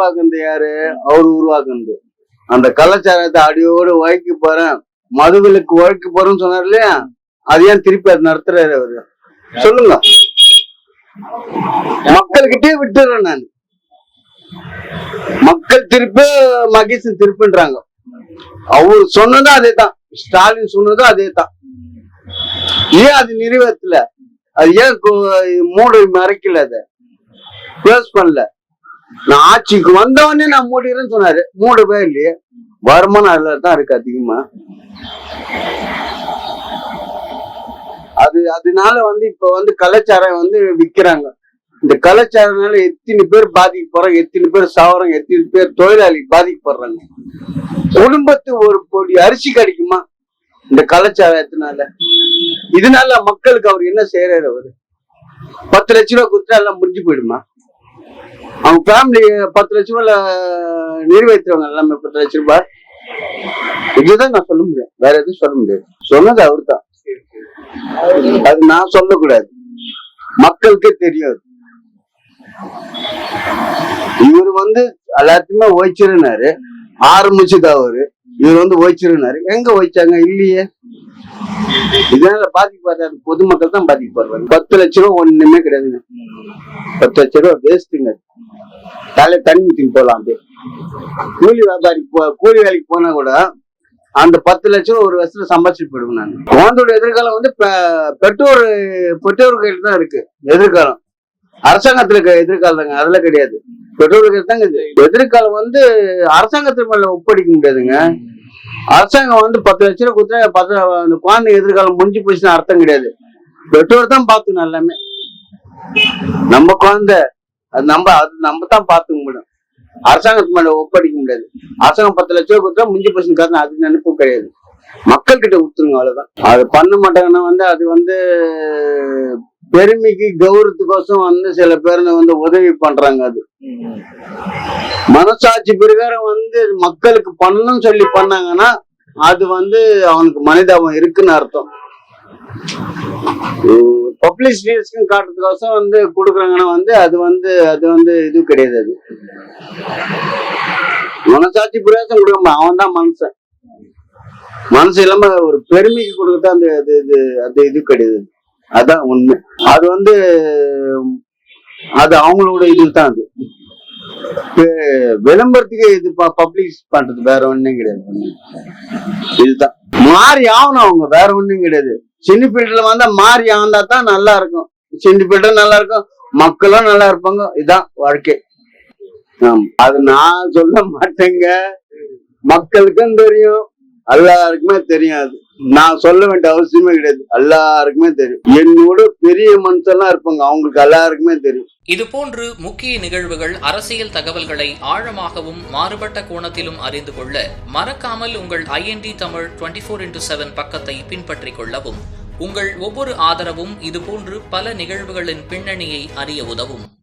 உருவாக்குனது யாரு? அவரு உருவாக்குனது. அந்த கலாச்சாரத்தை அடியோடு உழைக்க போறேன். மதுவிலுக்கு உழைக்க போறேன்னு சொன்னார் இல்லையா? அது ஏன் திருப்பி அது நடத்துறாரு அவரு? சொல்லுங்க. மக்கள்கிட்டயே விட்டுறேன் நான். மக்கள் திருப்பி மகேசன் திருப்பின்றாங்க. அவர் சொன்னதும் அதே தான் ஸ்டாலின் சொன்னதும் அதே தான் ஏன் அது நிறைவேற்றல? அது ஏன் கு- மறைக்கல அதை? க்ளோஸ் பண்ணல. நான் ஆட்சிக்கு வந்தவொடனே நான் மூடிடுறேன்னு சொன்னாரு. மூடவே இல்லையே. வருமானம் அதுல தான் இருக்கு அதிகமா. அது அதனால வந்து இப்ப வந்து கலாச்சாரம் வந்து விக்கிறாங்க. இந்த கலாச்சாரனால எத்தனை பேர் பாதிக்கப்படுறாங்க எத்தனை பேர் சாவரம் எத்தனை பேர் தொழிலாளி பாதிக்கப்படுறாங்க. குடும்பத்து ஒரு பொடி அரிசி கிடைக்குமா? இந்த கலாச்சாரத்தினால இதனால மக்களுக்கு அவர் என்ன செய்யறாரு அவரு? பத்து லட்ச ரூபா கொடுத்தா எல்லாம் முடிஞ்சு போயிடுமா? அவங்க ஃபேமிலி பத்து லட்ச ரூபாய்ல நிறைவேற்றுவாங்க எல்லாமே பத்து லட்ச ரூபாய். இதுதான் நான் சொல்ல முடியும். வேற எதுவும் சொல்ல முடியாது. சொன்னது அவர் தான் அது நான் சொல்லக்கூடாது. மக்களுக்கே தெரியும் இவர் வந்து எல்லாத்தையுமே ஓய்ச்சிருந்தாரு. ஆரம்பிச்சது அவரு. இவர் வந்து ஓய்ச்சிருந்தாரு. எங்க ஓய்ச்சாங்க? இல்லையே. இதனால பாதிக்கப்படுறாரு பொதுமக்கள் தான் பாதிக்கப்படுறாங்க பத்து லட்ச ரூபா ஒண்ணுமே கிடையாதுங்க. பத்து லட்ச ரூபா வேஸ்ட்டுங்க காலையில் தண்ணி ஊத்தின்னு போகலாம் அது கூலி வியாபாரிக்கு போ கூலி வேலைக்கு போனா கூட அந்த பத்து லட்சம் ரூபா ஒரு வருஷத்துல சம்பாதிச்சுட்டு போயிடுவேன் நான். குழந்தையோட எதிர்காலம் வந்து பெ- பெற்றோர் பெற்றோர் கையில் தான் இருக்கு எதிர்காலம். அரசாங்கத்துல இருக்க எதிர்காலங்க அதுல கிடையாது. பெற்றோர்கள் தாங்க எதிர்காலம் வந்து அரசாங்கத்து மேல ஒப்படைக்க முடியாதுங்க. அரசாங்கம் வந்து பத்து லட்ச ரூபா கொடுத்தா பத்து அந்த குழந்தை எதிர்காலம் முடிஞ்சு போச்சுன்னு அர்த்தம் கிடையாது. பெற்றோர் தான் பார்த்துக்கணும் எல்லாமே. நம்ம குழந்தை அது நம்ம அது நம்ம தான் பார்த்துக்க முடியும். அரசாங்கத்து மேல ஒப்படைக்க முடியாது. அரசாங்கம் பத்து லட்சம் கொடுத்தா முஞ்சி பசங்க காரணம் அது நினைப்பும் கிடையாது. மக்கள் கிட்ட கொடுத்துருங்க அவ்வளவுதான். அது பண்ண மாட்டாங்கன்னா வந்து அது வந்து பெருமைக்கு கௌரவத்துக்கோசம் வந்து சில பேர் வந்து உதவி பண்றாங்க அது. மனசாட்சி பிரகாரம் வந்து மக்களுக்கு பண்ணணும்னு சொல்லி பண்ணாங்கன்னா அது வந்து அவனுக்கு மனிதாபம் இருக்குன்னு அர்த்தம். பப்ளிசிட்டிஸ்க்கும் காட்டுறதுக்கோசம் வந்து கொடுக்குறாங்கன்னா வந்து அது வந்து அது வந்து இது கிடையாது அது. மனசாட்சி பிரயாசம் கொடுக்க அவன் தான் மனுஷன். மனசு இல்லாம ஒரு பெருமைக்கு கொடுக்கறது அந்த அது இது அது இது கிடையாது. அதான் உண்மை. அது வந்து அது அவங்களோட இதுதான் அது. விளம்பரத்துக்கு இது பப்ளிஷ் பண்றது வேற ஒண்ணும் கிடையாது. இதுதான். மாறி ஆகணும் அவங்க வேற ஒண்ணும் கிடையாது. சின்ன பீல்ட்ல வந்தா மாறி ஆந்தா தான் நல்லா இருக்கும் சின்ன பீல்டும் நல்லா இருக்கும் மக்களும் நல்லா இருப்பாங்க இதான் வாழ்க்கை. அது நான் சொல்ல மாட்டேங்க. மக்களுக்கும் தெரியும். எல்லாருக்குமே தெரியாது. நான் சொல்ல வேண்டிய அவசியமே கிடையாது. எல்லாருக்குமே தெரியும். என்னோட பெரிய மனுஷன்லாம் இருப்பாங்க. அவங்களுக்கு எல்லாருக்குமே தெரியும். இதுபோன்று முக்கிய நிகழ்வுகள் அரசியல் தகவல்களை ஆழமாகவும் மாறுபட்ட கோணத்திலும் அறிந்து கொள்ள மறக்காமல் உங்கள் INT Tamil twenty four into seven பக்கத்தை பின்பற்றிக் கொள்ளவும் உங்கள் ஒவ்வொரு ஆதரவும் இதுபோன்று பல நிகழ்வுகளின் பின்னணியை அறிய உதவும்.